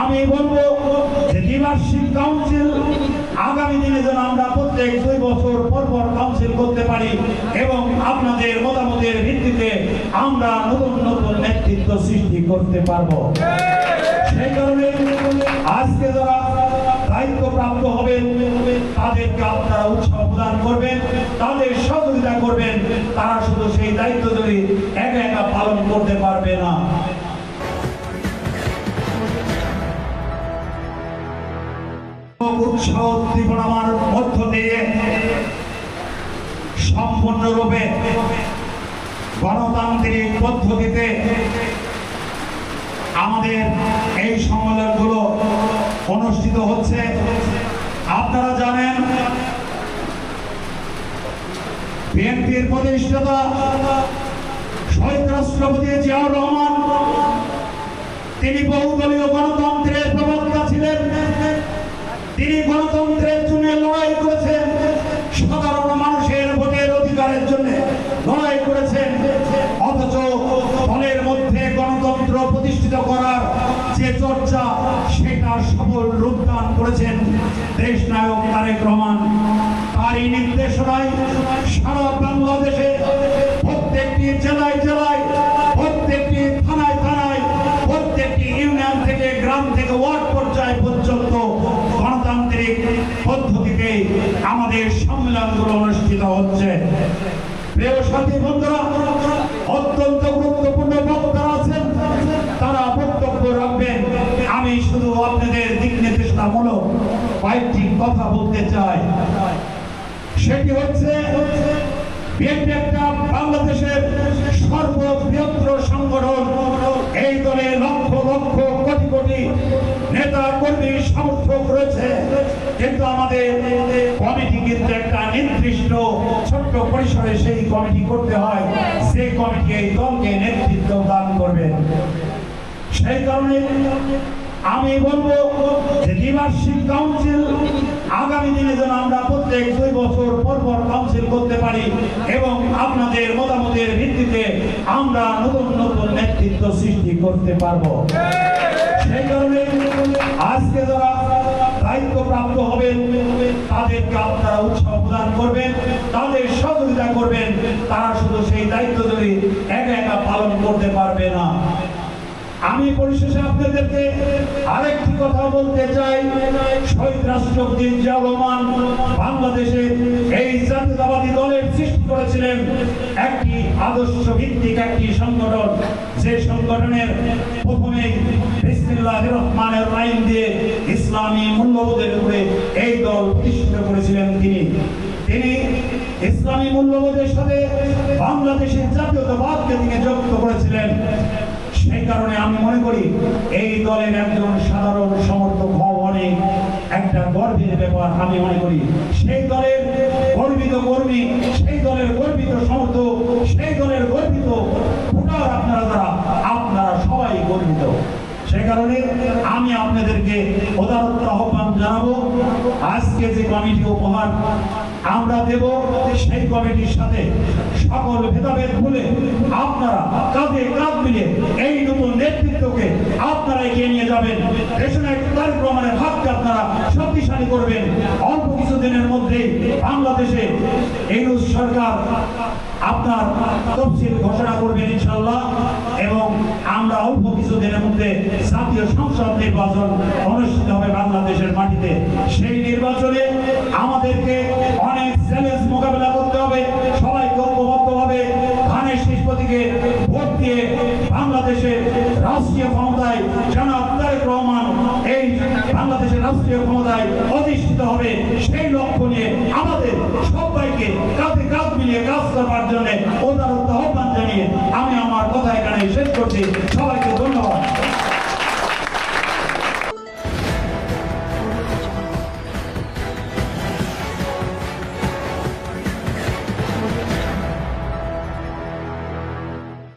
আমি বলব যে দ্বিবার্ষিক কাউন্সিল আগামী দিনে যেন আমরা প্রত্যেক দুই বছর পর পর কাউন্সিল করতে পারি এবং আপনাদের মতামতের ভিত্তিতে আমরা নতুন নতুন নেতৃত্ব সৃষ্টি করতে পারব। সেই কারণে আজকে যারা দায়িত্ব প্রাপ্ত হবেন, তাদেরকে আপনারা উৎসাহ প্রদান করবেন, তাদের সহযোগিতা করবেন, তারা শুধু সেই দায়িত্ব যদি একা একা পালন করতে পারবে না। উৎসাহ মধ্য দিয়ে সম্পূর্ণরূপে গণতান্ত্রিক পদ্ধতিতে আমাদের এই সম্মেলনগুলো অনুষ্ঠিত হচ্ছে। আপনারা জানেন, বিএনপির প্রতিষ্ঠাতা শহীদ রাষ্ট্রপতি জিয়াউর রহমান, তিনি বহুদলীয় গণতন্ত্রের তিনি গণতন্ত্রের জন্য লড়াই করেছেন সাধারণ মানুষের ভোটের অধিকারের জন্য লড়াই করেছেন। অথচ দলের মধ্যে গণতন্ত্র প্রতিষ্ঠিত করার যে চর্চা, সেটা সফল রূপদান করেছেন দেশ নায়ক তারেক রহমান। তারই নির্দেশনায় সারা বাংলাদেশে প্রত্যেকটি জেলায় জেলায়, প্রত্যেকটি থানায় থানায়, প্রত্যেকটি ইউনিয়ন থেকে, গ্রাম থেকে ওয়ার্ড গণতান্ত্রিক পদ্ধতিতে আমাদের সম্মেলনগুলো অনুষ্ঠিত হচ্ছে। প্রিয় সাথী বন্ধুরা, অত্যন্ত গুরুত্বপূর্ণ বক্তারা আছেন। তারা বক্তব্য রাখবেন। আমি শুধু আপনাদের দিক নির্দেশনামূলক কয়েকটি কথা বলতে চাই। সেটি হচ্ছে, বিএনপি একটা কিন্তু আমাদের কমিটি কিন্তু একটা নির্দিষ্ট ছোট্ট পরিসরে সেই কমিটি করতে হয়। সেই কমিটি এই দলকে নেতৃত্ব দান করবে। সেই কারণে আমি বলব যে দ্বিবার্ষিক কাউন্সিল আগামী দিনে যেন আমরা প্রত্যেক দুই বছর পর পর কাউন্সিল করতে পারি এবং আপনাদের মতামতের ভিত্তিতে আমরা নতুন নতুন নেতৃত্ব সৃষ্টি করতে পারব। সেই কারণে আজকে যারা দায়িত্ব প্রাপ্ত হবেন, তাদেরকে আপনারা উৎসব প্রদান করবেন, তাদের সহযোগিতা করবেন, তারা শুধু সেই দায়িত্ব যদি একা একা পালন করতে পারবে না। আমি পরিশেষে আপনাদেরকে আরেকটি কথা বলতে চাই। শহীদ রাষ্ট্রপতি রহমান বাংলাদেশে এই জাতীয়তাবাদী দলের সৃষ্টি করেছিলেন একটি আদর্শ ভিত্তিক, একটি সংগঠন। যে সংগঠনের প্রথমে বিসমিল্লাহ রহমানের লাইন দিয়ে ইসলামী মূল্যবোধের উপরে এই দল প্রতিষ্ঠিত করেছিলেন তিনি। তিনি ইসলামী মূল্যবোধের সাথে বাংলাদেশের জাতীয়তাবাদকে তিনি যুক্ত করেছিলেন। সেই কারণে আমি মনে করি এই দলের একজন সাধারণ সমর্থক হওয়া একটা গর্বের ব্যাপার। আমি মনে করি সেই দলের গর্বিত কর্মী, সেই দলের গর্বিত সমর্থক, সেই দলের গর্বিত ভোটার আপনারা যারা, আপনারা সবাই গর্বিত। সেই কারণে আমি আপনাদেরকে উদারত্ব আহ্বান জানাব। আজকে যে কমিটি উপহার আমরা দেব সেই কমিটির সাথে সকল ভেদাভেদ ভুলে আপনারা কাঁধে কাঁধ মিলিয়ে এই নতুন নেতৃত্বকে আপনারা এগিয়ে নিয়ে যাবেন। আপনারা শক্তিশালী করবেন। অল্প কিছু দিনের মধ্যে বাংলাদেশে সরকার আপনার তফসিল ঘোষণা করবেন ইনশাল্লাহ এবং আমরা অল্প কিছু দিনের মধ্যে জাতীয় সংসদ নির্বাচন অনুষ্ঠিত হবে বাংলাদেশের মাটিতে। সেই নির্বাচনে আমাদেরকে বাংলাদেশের রাষ্ট্রীয় ক্ষমতায় জনাব তারেক রহমান এই বাংলাদেশের রাষ্ট্রীয় ক্ষমতায় অধিষ্ঠিত হবে সেই লক্ষ্য নিয়ে আমাদের সবাইকে কাঁধে কাঁধ মিলিয়ে কাজ করবার জন্য ওদারত আহ্বান জানিয়ে আমি আমার কথা এখানে শেষ করছি। সবাই